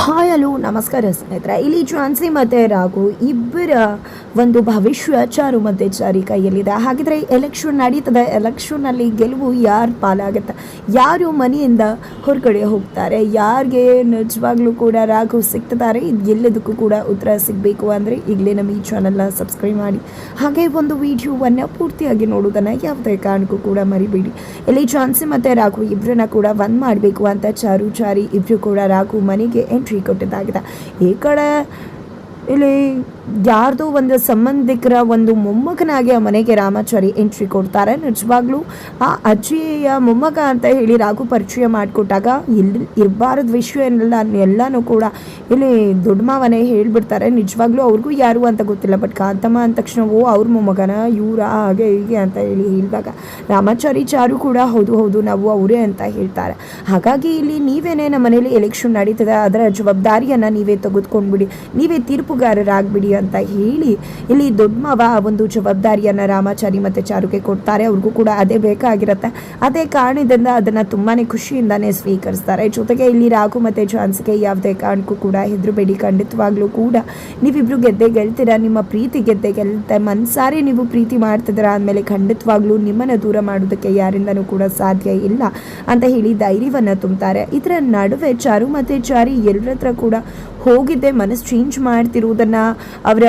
Hi hello ನಮಸ್ಕಾರ ಸ್ನೇಹಿತರೆ. ಇಲ್ಲಿ ಝಾನ್ಸಿ ಮತ್ತು ರಾಘು ಇಬ್ಬರ ಒಂದು ಭವಿಷ್ಯ ಚಾರು ಮತ್ತು ಚಾರಿ ಕೈಯಲ್ಲಿದೆ. ಹಾಗಿದ್ರೆ ಎಲೆಕ್ಷನ್ ನಡೀತದೆ. ಎಲೆಕ್ಷನ್ನಲ್ಲಿ ಗೆಲುವು ಯಾರು ಪಾಲಾಗುತ್ತೆ? ಯಾರು ಮನೆಯಿಂದ ಹೊರಗಡೆ ಹೋಗ್ತಾರೆ? ಯಾರಿಗೆ ನಿಜವಾಗ್ಲೂ ಕೂಡ ರಾಘು ಸಿಗ್ತಿದ್ದಾರೆ? ಇದು ಎಲ್ಲದಕ್ಕೂ ಕೂಡ ಉತ್ತರ ಸಿಗಬೇಕು ಅಂದರೆ ಈಗಲೇ ನಮ್ಮ ಈ ಚಾನಲ್ನ ಸಬ್ಸ್ಕ್ರೈಬ್ ಮಾಡಿ. ಹಾಗೆ ಒಂದು ವಿಡಿಯೋವನ್ನು ಪೂರ್ತಿಯಾಗಿ ನೋಡೋದನ್ನು ಯಾವುದೇ ಕಾರಣಕ್ಕೂ ಕೂಡ ಮರಿಬೇಡಿ. ಇಲ್ಲಿ ಝಾನ್ಸಿ ಮತ್ತು ರಾಘು ಇಬ್ಬರನ್ನ ಕೂಡ ಒಂದು ಮಾಡಬೇಕು ಅಂತ ಚಾರು ಚಾರಿ ಇಬ್ಬರು ಕೂಡ ರಾಘು ಮನೆಗೆ ಎಂಟ್ರಿ ಕೊಟ್ಟಿದ್ದಾಗಿದೆ. ಈ ಕಡೆ ಇಲ್ಲಿ ಯಾರ್ದೋ ಒಂದು ಸಂಬಂಧಿಕರ ಒಂದು ಮೊಮ್ಮಗನಾಗಿ ಆ ಮನೆಗೆ ರಾಮಾಚಾರಿ ಎಂಟ್ರಿ ಕೊಡ್ತಾರೆ. ನಿಜವಾಗ್ಲೂ ಆ ಅಜ್ಜಿಯ ಮೊಮ್ಮಗ ಅಂತ ಹೇಳಿ ರಾಘು ಪರಿಚಯ ಮಾಡಿಕೊಟ್ಟಾಗ ಇಲ್ಲಿ ಇರಬಾರದ ವಿಷಯ ಎಲ್ಲ ಎಲ್ಲನೂ ಕೂಡ ಇಲ್ಲಿ ದೊಡ್ಡ ಮಾವನೇ ಹೇಳ್ಬಿಡ್ತಾರೆ. ನಿಜವಾಗ್ಲೂ ಅವ್ರಿಗೂ ಯಾರು ಅಂತ ಗೊತ್ತಿಲ್ಲ ಬಟ್ ಕಾಂತಮ್ಮ ಅಂದ ತಕ್ಷಣ, ಓ, ಅವ್ರ ಮೊಮ್ಮಗನ, ಇವರ, ಹಾಗೆ ಹೀಗೆ ಅಂತ ಹೇಳಿ ಹೇಳಿದಾಗ ರಾಮಾಚಾರಿ ಚಾರು ಕೂಡ, ಹೌದು ಹೌದು, ನಾವು ಅವರೇ ಅಂತ ಹೇಳ್ತಾರೆ. ಹಾಗಾಗಿ ಇಲ್ಲಿ ನೀವೇನೇ ನಮ್ಮ ಮನೇಲಿ ಎಲೆಕ್ಷನ್ ನಡೀತದೆ, ಅದರ ಜವಾಬ್ದಾರಿಯನ್ನು ನೀವೇ ತೆಗೆದುಕೊಂಡ್ಬಿಡಿ. ನೀವೇ ತೀರ್ಪುಗಾರರಾಗ್ಬಿಡಿ ಅಂತ ಹೇಳಿ ಇಲ್ಲಿ ದೊಡ್ಡ ಮಾವ ಒಂದು ಜವಾಬ್ದಾರಿಯನ್ನು ರಾಮಾಚಾರಿ ಮತ್ತು ಚಾರುಗೆ ಕೊಡ್ತಾರೆ. ಅವ್ರಿಗೂ ಕೂಡ ಅದೇ ಬೇಕಾಗಿರುತ್ತೆ. ಅದೇ ಕಾರಣದಿಂದ ಅದನ್ನು ತುಂಬಾ ಖುಷಿಯಿಂದನೇ ಸ್ವೀಕರಿಸ್ತಾರೆ. ಜೊತೆಗೆ ಇಲ್ಲಿ ರಾಘು ಮತ್ತು ಝಾನ್ಸಿಗೆ ಯಾವುದೇ ಕಾರಣಕ್ಕೂ ಕೂಡ ಹೆದರಬೇಡಿ. ಖಂಡಿತವಾಗ್ಲೂ ಕೂಡ ನೀವಿಬ್ರು ಗೆದ್ದೆ ಗೆಲ್ತೀರಾ? ನಿಮ್ಮ ಪ್ರೀತಿ ಗೆದ್ದೆ ಗೆಲ್ತ. ಮನ್ಸಾರೆ ನೀವು ಪ್ರೀತಿ ಮಾಡ್ತಿದ್ದೀರಾ ಅಂದಮೇಲೆ ಖಂಡಿತವಾಗ್ಲೂ ನಿಮ್ಮನ್ನು ದೂರ ಮಾಡೋದಕ್ಕೆ ಯಾರಿಂದನೂ ಕೂಡ ಸಾಧ್ಯ ಇಲ್ಲ ಅಂತ ಹೇಳಿ ಧೈರ್ಯವನ್ನು ತುಂಬುತ್ತಾರೆ ಇದರ ನಡುವೆ ಚಾರು ಮತ್ತು ಚಾರಿ ಎಲ್ಲರ ಕೂಡ ಹೋಗಿದ್ದೆ ಮನಸ್ಸು ಚೇಂಜ್ ಮಾಡ್ತಿರುವುದನ್ನು ಅವರ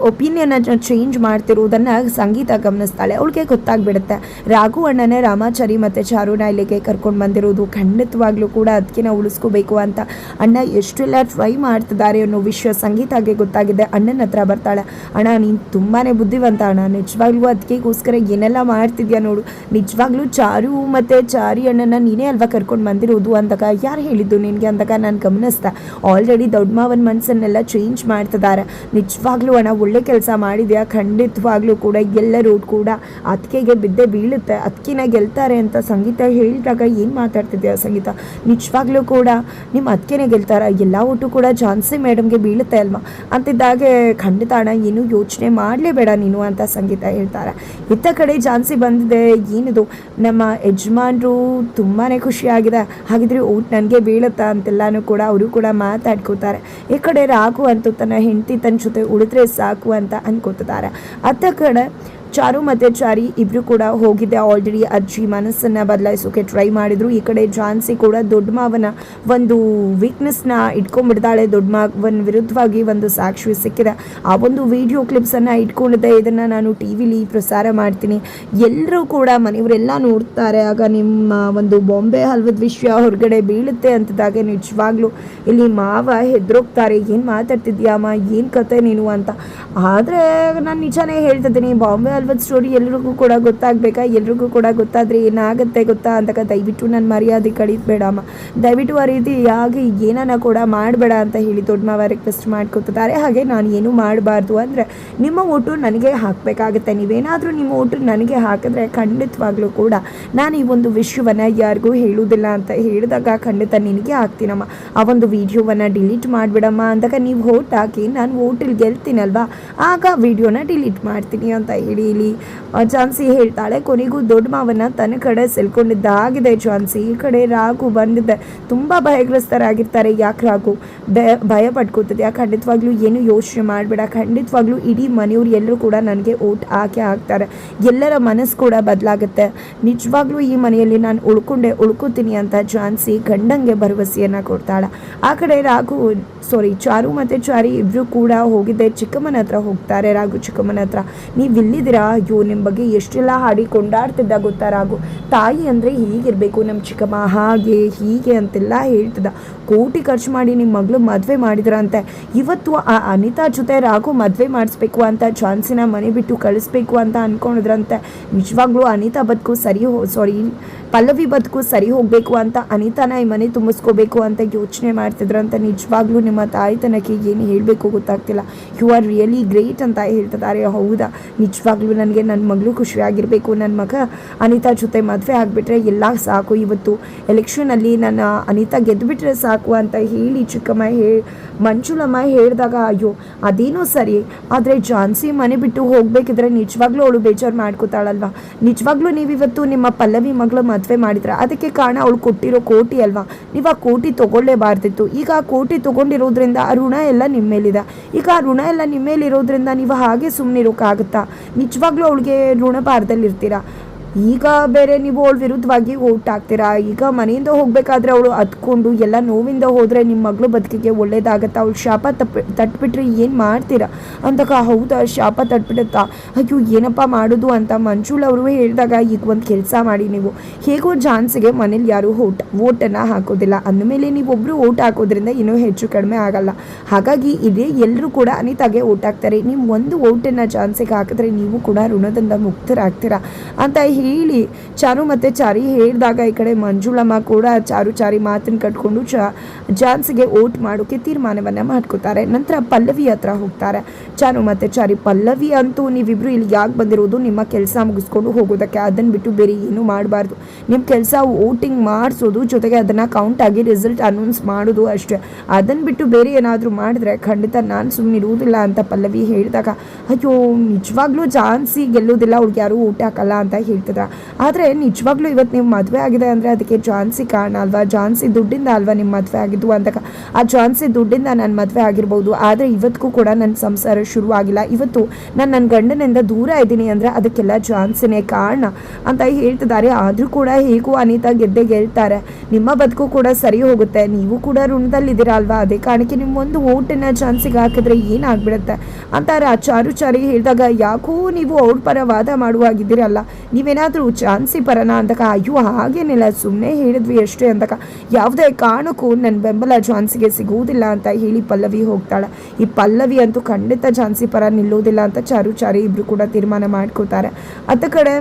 ಒಪಿನಿಯನ್ ಚೇಂಜ್ ಮಾಡ್ತಿರೋದನ್ನು ಸಂಗೀತ ಗಮನಿಸ್ತಾಳೆ. ಅವಳಿಗೆ ಗೊತ್ತಾಗ್ಬಿಡುತ್ತೆ. ರಾಘು ಅಣ್ಣನೇ ರಾಮಾಚಾರಿ ಮತ್ತು ಚಾರುನ ಇಲ್ಲಿಗೆ ಕರ್ಕೊಂಡು ಬಂದಿರೋದು. ಖಂಡಿತವಾಗ್ಲೂ ಕೂಡ ಅದಕ್ಕಿನ ಉಳಿಸ್ಕೋಬೇಕು ಅಂತ. ಅಣ್ಣ ಎಷ್ಟೆಲ್ಲ ಟ್ರೈ ಮಾಡ್ತಿದ್ದಾರೆ ಅನ್ನೋ ವಿಷಯ ಸಂಗೀತಾಗೆ ಗೊತ್ತಾಗಿದೆ. ಅಣ್ಣನ ಹತ್ರ ಬರ್ತಾಳೆ. ಅಣ್ಣ, ನೀನು ತುಂಬಾ ಬುದ್ಧಿವಂತ ಅಣ್ಣ. ನಿಜವಾಗ್ಲೂ ಅದಕ್ಕೆಗೋಸ್ಕರ ಏನೆಲ್ಲ ಮಾಡ್ತಿದ್ಯಾ ನೋಡು. ನಿಜವಾಗ್ಲೂ ಚಾರು ಮತ್ತು ಚಾರಿ ಅಣ್ಣನ ನೀನೇ ಅಲ್ವಾ ಕರ್ಕೊಂಡು ಬಂದಿರೋದು ಅಂದಾಗ ಯಾರು ಹೇಳಿದ್ದು ನಿನಗೆ ಅಂದಾಗ ನಾನು ಗಮನಿಸ್ದೆ. ಆಲ್ರೆಡಿ ದೊಡ್ಡ ಮಾವನ ಮನಸ್ಸನ್ನೆಲ್ಲ ಚೇಂಜ್ ಮಾಡ್ತಿದ್ದಾರೆ. ನಿಜವಾಗ್ಲೂ ಅಣ್ಣ ಒಳ್ಳೆ ಕೆಲಸ ಮಾಡಿದ್ಯಾ? ಖಂಡಿತವಾಗ್ಲೂ ಕೂಡ ಎಲ್ಲರೂ ಕೂಡ ಅದಕ್ಕೆಗೆ ಬಿದ್ದೆ ಬೀಳುತ್ತೆ. ಅತ್ಕಿನ ಗೆಲ್ತಾರೆ ಅಂತ ಸಂಗೀತ ಹೇಳಿದಾಗ ಏನು ಮಾತಾಡ್ತಿದ್ಯಾ ಸಂಗೀತ? ನಿಜವಾಗ್ಲೂ ಕೂಡ ನಿಮ್ಮ ಅತ್ಕೆನೇ ಗೆಲ್ತಾರ? ಎಲ್ಲ ಒಟ್ಟು ಕೂಡ ಝಾನ್ಸಿ ಮೇಡಮ್ಗೆ ಬೀಳುತ್ತೆ ಅಲ್ವಾ? ಅಂತಿದ್ದಾಗೆ, ಖಂಡಿತ ಅಣ್ಣ, ಏನು ಯೋಚನೆ ಮಾಡಲೇಬೇಡ ನೀನು ಅಂತ ಸಂಗೀತ ಹೇಳ್ತಾರೆ. ಇತ್ತ ಕಡೆ ಝಾನ್ಸಿ ಬಂದಿದೆ. ಏನಿದು? ನಮ್ಮ ಯಜಮಾನ್ರು ತುಂಬಾ ಖುಷಿಯಾಗಿದೆ. ಹಾಗಿದ್ರೆ ಊಟ ನನಗೆ ಬೀಳುತ್ತಾ ಅಂತೆಲ್ಲಾನು ಕೂಡ ಅವರು ಕೂಡ ಮಾತಾಡ್ಕೋತಾರೆ ಈ ಕಡೆ ರಾಘು ಅಂತೂ ತನ್ನ ಹೆಂಡತಿ ತನ್ನ ಜೊತೆ ಉಳಿದ್ರೆ ಸಾಕು. ಅಂತ ಅನ್ಕೋತಿದ್ದಾರೆ. ಅತ್ತ ಕಡೆ ಚಾರು ಮತ್ತು ಚಾರಿ ಇಬ್ಬರು ಕೂಡ ಹೋಗಿದ್ದೆ ಆಲ್ರೆಡಿ ಅಜ್ಜಿ ಮನಸ್ಸನ್ನು ಬದಲಾಯಿಸೋಕೆ ಟ್ರೈ ಮಾಡಿದ್ರು. ಈ ಕಡೆ ಝಾನ್ಸಿ ಕೂಡ ದೊಡ್ಡ ಮಾವನ ಒಂದು ವೀಕ್ನೆಸ್ನ ಇಟ್ಕೊಂಡ್ಬಿಡ್ತಾಳೆ. ದೊಡ್ಡ ಮಾವನ ವಿರುದ್ಧವಾಗಿ ಒಂದು ಸಾಕ್ಷಿ ಸಿಕ್ಕಿದೆ. ಆ ಒಂದು ವಿಡಿಯೋ ಕ್ಲಿಪ್ಸನ್ನು ಇಟ್ಕೊಂಡಿದ್ದೆ ಇದನ್ನು ನಾನು ಟಿ ವಿಲಿ ಪ್ರಸಾರ ಮಾಡ್ತೀನಿ. ಎಲ್ಲರೂ ಕೂಡ ಮನೆಯವರೆಲ್ಲ ನೋಡ್ತಾರೆ. ಆಗ ನಿಮ್ಮ ಒಂದು ಬಾಂಬೆ ಹಲ್ವದ ವಿಷಯ ಹೊರಗಡೆ ಬೀಳುತ್ತೆ ಅಂತದಾಗೆ ನಿಜವಾಗ್ಲೂ. ಇಲ್ಲಿ ಮಾವ ಹೆದ್ರೋಗ್ತಾರೆ. ಏನು ಮಾತಾಡ್ತಿದ್ಯಾಮ ಏನು ಕತೆ ನೀನು ಅಂತ. ಆದರೆ ನಾನು ನಿಜಾನೇ ಹೇಳ್ತಿದ್ದೀನಿ ಬಾಂಬೆ ಹಲ್ವದ ಸ್ಟೋರಿ ಎಲ್ರಿಗೂ ಕೂಡ ಗೊತ್ತಾಗಬೇಕಾ? ಎಲ್ರಿಗೂ ಕೂಡ ಗೊತ್ತಾದರೆ ಏನಾಗುತ್ತೆ ಗೊತ್ತಾ ಅಂದಾಗ ದಯವಿಟ್ಟು ನನ್ನ ಮರ್ಯಾದೆ ಕಳೀಬೇಡಮ್ಮ ದಯವಿಟ್ಟು ಆ ರೀತಿ ಏನನ್ನ ಕೂಡ ಮಾಡಬೇಡ ಅಂತ ಹೇಳಿ ದೊಡ್ಡ ಮಾವ ರಿಕ್ವೆಸ್ಟ್ ಮಾಡ್ಕೊತಿದ್ದಾರೆ. ಹಾಗೆ ನಾನು ಏನು ಮಾಡಬಾರ್ದು ಅಂದರೆ ನಿಮ್ಮ ಓಟು ನನಗೆ ಹಾಕಬೇಕಾಗುತ್ತೆ. ನೀವೇನಾದರೂ ನಿಮ್ಮ ಊಟ ನನಗೆ ಹಾಕಿದ್ರೆ ಖಂಡಿತವಾಗ್ಲೂ ಕೂಡ ನಾನು ಈ ಒಂದು ವಿಷಯವನ್ನು ಯಾರಿಗೂ ಹೇಳುವುದಿಲ್ಲ ಅಂತ ಹೇಳಿದಾಗ ಖಂಡಿತ ನಿನಗೆ ಹಾಕ್ತೀನಮ್ಮ. ಆ ಒಂದು ವಿಡಿಯೋವನ್ನು ಡಿಲೀಟ್ ಮಾಡಿಬಿಡಮ್ಮ ಅಂದಾಗ ನೀವು ಓಟ್ ಹಾಕಿ ನಾನು ಓಟಲ್ಲಿ ಗೆಲ್ತೀನಲ್ವಾ? ಆಗ ವಿಡಿಯೋನ ಡಿಲೀಟ್ ಮಾಡ್ತೀನಿ ಅಂತ ಹೇಳಿ ಇಲ್ಲಿ ಝಾನ್ಸಿ ಹೇಳ್ತಾಳೆ, ಕೊನೆಗೂ ದೊಡ್ಡ ಮಾವನ ತನ್ನ ಕಡೆ ಸೆಲ್ಕೊಂಡಿದ್ದಾಗಿದೆ ಝಾನ್ಸಿ, ಈ ಕಡೆ ರಾಘು ಬಂದಿದ್ದೆ. ತುಂಬ ಭಯಗ್ರಸ್ತರಾಗಿರ್ತಾರೆ ಯಾಕೆ ರಾಘು? ಭಯ ಭಯ ಪಡ್ಕೋತಿದ್ಯಾ ಖಂಡಿತವಾಗ್ಲೂ ಏನು ಯೋಚನೆ ಮಾಡಬೇಡ. ಖಂಡಿತವಾಗ್ಲೂ ಇಡೀ ಮನೆಯವ್ರು ಎಲ್ಲರೂ ಕೂಡ ನನಗೆ ಓಟ್ ಹಾಕಿ ಹಾಕ್ತಾರೆ. ಎಲ್ಲರ ಮನಸ್ಸು ಕೂಡ ಬದಲಾಗುತ್ತೆ. ನಿಜವಾಗ್ಲೂ ಈ ಮನೆಯಲ್ಲಿ ನಾನು ಉಳ್ಕೊಂಡೆ, ಉಳ್ಕೋತೀನಿ ಅಂತ ಝಾನ್ಸಿ ಗಂಡಂಗೆ ಭರವಸೆಯನ್ನು ಕೊಡ್ತಾಳೆ. ಆ ಕಡೆ ರಾಘು ಸಾರಿ ಚಾರು ಮತ್ತು ಚಾರಿ ಇಬ್ಬರು ಕೂಡ ಹೋಗಿದ್ದೆ. ಚಿಕ್ಕಮ್ಮನ ಹತ್ರ ಹೋಗ್ತಾರೆ ರಾಘು ಚಿಕ್ಕಮ್ಮನ ಹತ್ರ. ನೀವು ಇಲ್ಲಿದ್ದೀರಾ ಅಯ್ಯೋ ನಿಮ್ಮ ಬಗ್ಗೆ ಎಷ್ಟೆಲ್ಲ ಹಾಡಿ ಕೊಂಡಾಡ್ತಿದ್ದ ಗೊತ್ತಾ ರಾಘು? ತಾಯಿ ಅಂದರೆ ಹೀಗಿರಬೇಕು ನಮ್ಮ ಚಿಕ್ಕಮ್ಮ. ಹಾಗೆ, ಹೀಗೆ ಅಂತೆಲ್ಲ ಹೇಳ್ತಿದ್ದ. ಕೋಟಿ ಖರ್ಚು ಮಾಡಿ ನಿಮ್ಮ ಮಗಳು ಮದುವೆ ಮಾಡಿದ್ರಂತೆ. ಇವತ್ತು ಆ ಅನಿತಾ ಜೊತೆ ರಾಘು ಮದುವೆ ಮಾಡಿಸ್ಬೇಕು ಅಂತ ಚಾನ್ಸಿನ ಮನೆ ಬಿಟ್ಟು ಕಳಿಸ್ಬೇಕು ಅಂತ ಅಂದ್ಕೊಂಡಿದ್ರಂತೆ ನಿಜವಾಗ್ಲೂ ಅನಿತಾ ಬದುಕು ಸರಿ ಸಾರಿ ಪಲ್ಲವಿ ಬದುಕು ಸರಿ ಹೋಗಬೇಕು ಅಂತ, ಅನಿತಾನ ಈ ಮನೆ ತುಂಬಿಸ್ಕೋಬೇಕು ಅಂತ ಯೋಚನೆ ಮಾಡ್ತಿದ್ರಂತೆ. ನಿಜವಾಗ್ಲೂ ನಿಮ್ಮ ತಾಯಿತನಕ್ಕೆ ಏನು ಹೇಳಬೇಕು ಗೊತ್ತಾಗ್ತಿಲ್ಲ. ಯು ಆರ್ ರಿಯಲಿ ಗ್ರೇಟ್ ಅಂತ ಹೇಳ್ತಿದ್ದಾರೆ. ಹೌದಾ? ನಿಜವಾಗ್ಲೂ ನನಗೆ ನನ್ನ ಮಗಳು ಖುಷಿಯಾಗಿರಬೇಕು, ನನ್ನ ಮಗ ಅನಿತಾ ಜೊತೆ ಮದುವೆ ಆಗಿಬಿಟ್ರೆ ಎಲ್ಲ ಸಾಕು. ಇವತ್ತು ಎಲೆಕ್ಷನಲ್ಲಿ ನನ್ನ ಅನಿತಾ ಗೆದ್ದುಬಿಟ್ರೆ ಸಾಕು ಅಂತ ಹೇಳಿ ಚಿಕ್ಕಮ್ಮ ಹೇ, ಮಂಜುಳಮ್ಮ ಹೇಳಿದಾಗ, ಅಯ್ಯೋ, ಅದೇನೋ ಸರಿ, ಆದರೆ ಝಾನ್ಸಿ ಮನೆ ಬಿಟ್ಟು ಹೋಗಬೇಕಿದ್ರೆ ನಿಜವಾಗ್ಲೂ ಅವಳು ಬೇಜಾರು ಮಾಡ್ಕೋತಾಳಲ್ವಾ? ನಿಜವಾಗ್ಲೂ ನೀವು ಇವತ್ತು ನಿಮ್ಮ ಪಲ್ಲವಿ ಮಗಳ ಮದುವೆ ಮಾಡಿದ್ರೆ, ಅದಕ್ಕೆ ಕಾರಣ ಅವಳು ಕೊಟ್ಟಿರೋ ಕೋಟಿ ಅಲ್ವಾ? ನೀವು ಆ ಕೋಟಿ ತೊಗೊಳ್ಳೇಬಾರ್ದಿತ್ತು. ಈಗ ಆ ಕೋಟಿ ತಗೊಂಡಿರೋದ್ರಿಂದ ಆ ಋಣ ಎಲ್ಲ ನಿಮ್ಮ ಮೇಲಿದೆ ಈಗ ಆ ಋಣ ಎಲ್ಲ ನಿಮ್ಮ ಮೇಲಿರೋದ್ರಿಂದ ನೀವು ಹಾಗೆ ಸುಮ್ಮನಿರೋಕ್ಕಾಗುತ್ತಾ ನಿಜವಾಗ್ಲೂ ಅವಳಿಗೆ ಋಣಭಾರದಲ್ಲಿರ್ತೀರಾ ಈಗ ಬೇರೆ ನೀವು ಅವಳ ವಿರುದ್ಧವಾಗಿ ಓಟ್ ಹಾಕ್ತೀರಾ? ಈಗ ಮನೆಯಿಂದ ಹೋಗಬೇಕಾದ್ರೆ ಅವಳು ಅದ್ಕೊಂಡು ಎಲ್ಲ ನೋವಿಂದ ಹೋದರೆ ನಿಮ್ಮ ಮಗಳು ಬದುಕಿಗೆ ಒಳ್ಳೇದಾಗತ್ತಾ? ಅವಳು ಶಾಪ ತಪ್ಪಿ, ತಟ್ಬಿಟ್ರೆ ಏನು ಮಾಡ್ತೀರಾ? ಅಂದಾಗ, ಹೌದಾ, ಶಾಪ ತಟ್ಬಿಡುತ್ತಾ? ಅಯ್ಯೋ, ಏನಪ್ಪ ಮಾಡೋದು ಅಂತ ಮಂಜುಳ್ ಅವರು ಹೇಳಿದಾಗ ಈಗ ಒಂದು ಕೆಲಸ ಮಾಡಿ ನೀವು. ಹೇಗೋ ಝಾನ್ಸಿಗೆ ಮನೇಲಿ ಯಾರು ಓಟ್, ಓಟನ್ನು ಹಾಕೋದಿಲ್ಲ. ಅಂದಮೇಲೆ ನೀವೊಬ್ಬರು ಓಟ್ ಹಾಕೋದ್ರಿಂದ ಇನ್ನೂ ಹೆಚ್ಚು ಕಡಿಮೆ ಆಗಲ್ಲ. ಹಾಗಾಗಿ ಇದೇ ಎಲ್ಲರೂ ಕೂಡ ಅನಿತಾಗೆ ಓಟ್ ಹಾಕ್ತಾರೆ. ನೀವು ಒಂದು ಓಟನ್ನು ಜಾನ್ಸಿಗೆ ಹಾಕಿದ್ರೆ ನೀವು ಕೂಡ ಋಣದಿಂದ ಮುಕ್ತರಾಗ್ತೀರಾ? ಅಂತ ಹೇಳಿ ಚಾರು ಮತ್ತು ಚಾರಿ ಹೇಳಿದಾಗ ಈ ಕಡೆ ಮಂಜುಳಮ್ಮ ಕೂಡ ಚಾರು ಚಾರಿ ಮಾತನ್ನು ಕಟ್ಕೊಂಡು ಚ ಝಾನ್ಸಿಗೆ ಓಟ್ ಮಾಡೋಕ್ಕೆ ತೀರ್ಮಾನವನ್ನು ಮಾಡ್ಕೋತಾರೆ. ನಂತರ ಪಲ್ಲವಿ ಹತ್ರ ಹೋಗ್ತಾರೆ. ಚಾರು ಮತ್ತು ಚಾರಿ, ಪಲ್ಲವಿ ಅಂತೂ ನೀವಿಬ್ಬರು ಇಲ್ಲಿ ಯಾಕೆ ಬಂದಿರೋದು? ನಿಮ್ಮ ಕೆಲಸ ಮುಗಿಸ್ಕೊಂಡು ಹೋಗೋದಕ್ಕೆ ಅದನ್ನು ಬಿಟ್ಟು ಬೇರೆ ಏನೂ ಮಾಡಬಾರ್ದು. ನಿಮ್ಮ ಕೆಲಸ ವೋಟಿಂಗ್ ಮಾಡಿಸೋದು, ಜೊತೆಗೆ ಅದನ್ನು ಕೌಂಟ್ ಆಗಿ ರಿಸಲ್ಟ್ ಅನೌನ್ಸ್ ಮಾಡೋದು ಅಷ್ಟೇ. ಅದನ್ನು ಬಿಟ್ಟು ಬೇರೆ ಏನಾದರೂ ಮಾಡಿದ್ರೆ ಖಂಡಿತ ನಾನು ಸುಮ್ಮನೆ ಇರುವುದಿಲ್ಲ ಅಂತ ಪಲ್ಲವಿ ಹೇಳಿದಾಗ, ಅಯ್ಯೋ, ನಿಜವಾಗ್ಲೂ ಝಾನ್ಸಿ ಗೆಲ್ಲೋದಿಲ್ಲ ಅವ್ರಿಗೆ ಯಾರೂ ಊಟ ಹಾಕಲ್ಲ ಅಂತ ಹೇಳ್ತಿದ್ರ ಆದರೆ ನಿಜವಾಗ್ಲೂ ಇವತ್ತು ನೀವು ಮದುವೆ ಆಗಿದೆ ಅಂದರೆ ಅದಕ್ಕೆ ಜಾನ್ಸಿ ಕಾರಣ ಅಲ್ವಾ? ಜಾನ್ಸಿ ದುಡ್ಡಿಂದ ಅಲ್ವಾ ನಿಮ್ಮ ಮದುವೆ ಆಗಿದ್ದು ಅಂದಾಗ ಆ ಜಾನ್ಸಿ ದುಡ್ಡಿಂದ ನನ್ನ ಮದುವೆ ಆಗಿರ್ಬೋದು. ಆದರೆ ಇವತ್ತಿಗೂ ಕೂಡ ನನ್ನ ಸಂಸಾರ ಶುರು ಆಗಿಲ್ಲ ಇವತ್ತು ನಾನು ನನ್ನ ಗಂಡನಿಂದ ದೂರ ಇದ್ದೀನಿ ಅಂದರೆ ಅದಕ್ಕೆಲ್ಲ ಜಾನ್ಸಿನೇ ಕಾರಣ ಅಂತ ಹೇಳ್ತಿದ್ದಾರೆ. ಆದರೂ ಕೂಡ ಹೇಗೂ ಅನಿತಾ ಗೆದ್ದೆ ಗೆಲ್ತಾರೆ. ನಿಮ್ಮ ಬದುಕು ಕೂಡ ಸರಿ ಹೋಗುತ್ತೆ. ನೀವು ಕೂಡ ಋಣದಲ್ಲಿದ್ದೀರಾ ಅಲ್ವಾ? ಅದೇ ಕಾರಣಕ್ಕೆ ನಿಮ್ಮೊಂದು ಓಟನ್ನ ಚಾನ್ಸಿಗೆ ಹಾಕಿದ್ರೆ ಏನಾಗ್ಬಿಡುತ್ತೆ? ಅಂತ ಆ ಚಾರು ಚಾರಿ ಹೇಳಿದಾಗ, ಯಾಕೋ ನೀವು ಅವ್ರ ಪರ ವಾದ ಮಾಡುವಾಗಿದ್ದೀರಲ್ಲ. ನೀವೇನಾದರೂ ಚಾನ್ಸಿ ಪರನ ಅಂದಾಗ, ಅಯ್ಯೋ, ಹಾಗೇನಿಲ್ಲ ಸುಮ್ಮನೆ ಹೇಳಿದ್ವಿ ಅಷ್ಟೇ ಅಂದಾಗ, ಯಾವುದೇ ಕಾರಣಕ್ಕೂ ನನ್ನ ಬೆಂಬಲ ಝಾನ್ಸಿಗೆ ಸಿಗುವುದಿಲ್ಲ ಅಂತ ಹೇಳಿ ಪಲ್ಲವಿ ಹೋಗ್ತಾಳೆ. ಈ ಪಲ್ಲವಿ ಅಂತೂ ಖಂಡಿತ ಝಾನ್ಸಿ ಪರ ನಿಲ್ಲೋದಿಲ್ಲ ಅಂತ ಚಾರು ಚಾರಿ ಇಬ್ಬರು ಕೂಡ ತೀರ್ಮಾನ ಮಾಡ್ಕೋತಾರೆ ಅತ್ತ ಕಡೆ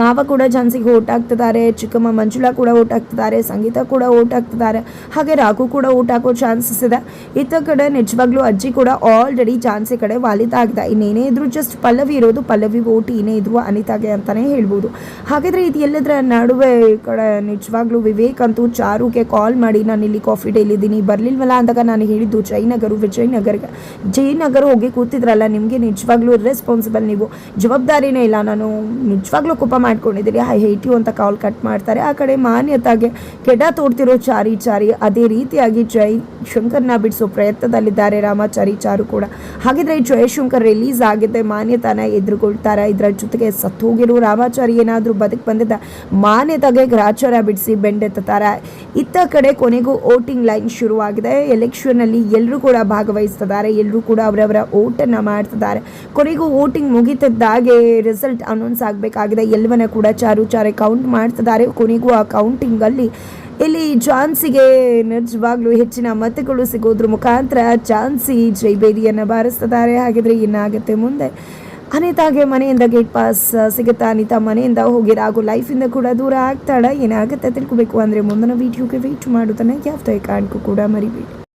ಮಾವ ಕೂಡ ಝಾನ್ಸಿಗೆ ಓಟ್ ಹಾಕ್ತಿದ್ದಾರೆ ಚಿಕ್ಕಮ್ಮ ಮಂಜುಳಾ ಕೂಡ ಓಟ್ ಹಾಕ್ತಿದ್ದಾರೆ ಸಂಗೀತ ಕೂಡ ಓಟ್ ಹಾಕ್ತಿದ್ದಾರೆ ಹಾಗೆ ರಾಘು ಕೂಡ ಓಟ್ ಹಾಕೋ ಚಾನ್ಸಸ್ ಇದೆ. ಇತ್ತ ಕಡೆ ನಿಜವಾಗ್ಲೂ ಅಜ್ಜಿ ಕೂಡ ಆಲ್ರೆಡಿ ಝಾನ್ಸಿ ಕಡೆ ವಾಲಿತ ಆಗಿದೆ. ಇನ್ನೇನೇ ಇದ್ರು ಜಸ್ಟ್ ಪಲ್ಲವಿ ಇರೋದು, ಪಲ್ಲವಿ ಓಟ್ ಏನೇ ಇದ್ರು ಅನಿತಾಗೆ ಅಂತಲೇ ಹೇಳ್ಬೋದು. ಹಾಗಾದರೆ ಇದು ಎಲ್ಲದರ ನಡುವೆ ಕಡೆ ನಿಜವಾಗ್ಲೂ ವಿವೇಕ್ ಅಂತೂ ಚಾರುಗೆ ಕಾಲ್ ಮಾಡಿ, ನಾನು ಇಲ್ಲಿ ಕಾಫಿ ಡೇಲಿದ್ದೀನಿ ಬರಲಿಲ್ವಲ್ಲ? ಅಂದಾಗ ನಾನು ಹೇಳಿದ್ದು, ಜಯನಗರು, ವಿಜಯನಗರ್ಗೆ, ಜಯನಗರ ಹೋಗಿ ಕೂತಿದ್ರಲ್ಲ, ನಿಮಗೆ ನಿಜವಾಗ್ಲೂ ರೆಸ್ಪಾನ್ಸಿಬಲ್ ನೀವು. ಜವಾಬ್ದಾರಿನೇ ಇಲ್ಲ. ನಾನು ನಿಜವಾಗ್ಲೂ ಕೋಪ ಮಾಡ್ಕೊಂಡಿದ್ದೀರಿ ಐ ಹೇಟ್ ಯು ಅಂತ ಕಾಲ್ ಕಟ್ ಮಾಡ್ತಾರೆ. ಆ ಕಡೆ ಮಾನ್ಯತಾಗೆ ಕೆಡ ತೋಡ್ತಿರೋ ಚಾರಿ ಚಾರಿ, ಅದೇ ರೀತಿಯಾಗಿ ಜೈ ಶಂಕರ್ನ ಬಿಡಿಸೋ ಪ್ರಯತ್ನದಲ್ಲಿದ್ದಾರೆ ರಾಮಾಚಾರಿ ಚಾರು ಕೂಡ. ಹಾಗಿದ್ರೆ ಜಯಶಂಕರ್ ರಿಲೀಸ್ ಆಗಿದೆ ಮಾನ್ಯತಾನ ಎದುರುಗೊಳ್ತಾರೆ. ಇದರ ಜೊತೆಗೆ ಸತ್ತು ಹೋಗಿರೋ ರಾಮಾಚಾರಿ ಏನಾದರೂ ಬದುಕು ಬಂದಿದ್ದ ಮಾನ್ಯತೆಗೆ ಗ್ರಾಚಾರ ಬಿಡಿಸಿ ಬೆಂಡೆತ್ತಾರೆ ಇತ್ತ ಕಡೆ ಕೊನೆಗೂ ವೋಟಿಂಗ್ ಲೈನ್ ಶುರುವಾಗಿದೆ. ಎಲೆಕ್ಷನಲ್ಲಿ ಎಲ್ಲರೂ ಕೂಡ ಭಾಗವಹಿಸ್ತಿದ್ದಾರೆ ಎಲ್ಲರೂ ಕೂಡ ಅವರವರ ಓಟನ್ನು ಮಾಡ್ತಿದ್ದಾರೆ. ಕೊನೆಗೂ ವೋಟಿಂಗ್ ಮುಗಿತಿದ್ದಾಗೆ ರಿಸಲ್ಟ್ ಅನೌನ್ಸ್ ಆಗಬೇಕಾಗಿದೆ. ಎಲ್ಲವನ್ನ ಕೂಡ ಚಾರು ಚಾರೆ ಕೌಂಟ್ ಮಾಡ್ತಿದ್ದಾರೆ. ಕೊನೆಗೂ ಆ ಕೌಂಟಿಂಗಲ್ಲಿ ಇಲ್ಲಿ ಝಾನ್ಸಿಗೆ ನಿಜವಾಗ್ಲೂ ಹೆಚ್ಚಿನ ಮತಗಳು ಸಿಗೋದ್ರ ಮುಖಾಂತರ ಝಾನ್ಸಿ ಜೈಬೇರಿಯನ್ನ ಬಾರಿಸ್ತಿದ್ದಾರೆ. ಹಾಗಿದ್ರೆ ಏನಾಗುತ್ತೆ ಮುಂದೆ? ಅನಿತಾಗೆ ಮನೆಯಿಂದ ಗೇಟ್ ಪಾಸ್ ಸಿಗುತ್ತಾ? ಅನಿತಾ ಮನೆಯಿಂದ ಹೋಗಿ ರಾಗು ಲೈಫಿಂದ ಕೂಡ ದೂರ ಆಗ್ತಾಳ. ಏನಾಗುತ್ತೆ ತಿಳ್ಕೊಬೇಕು ಅಂದ್ರೆ ಮುಂದಿನ ವೀಡಿಯೋಗೆ ವೇಟ್ ಮಾಡೋದನ್ನ ಯಾವುದೇ ಕಾರಣಕ್ಕೂ ಕೂಡ ಮರಿಬೇಡಿ.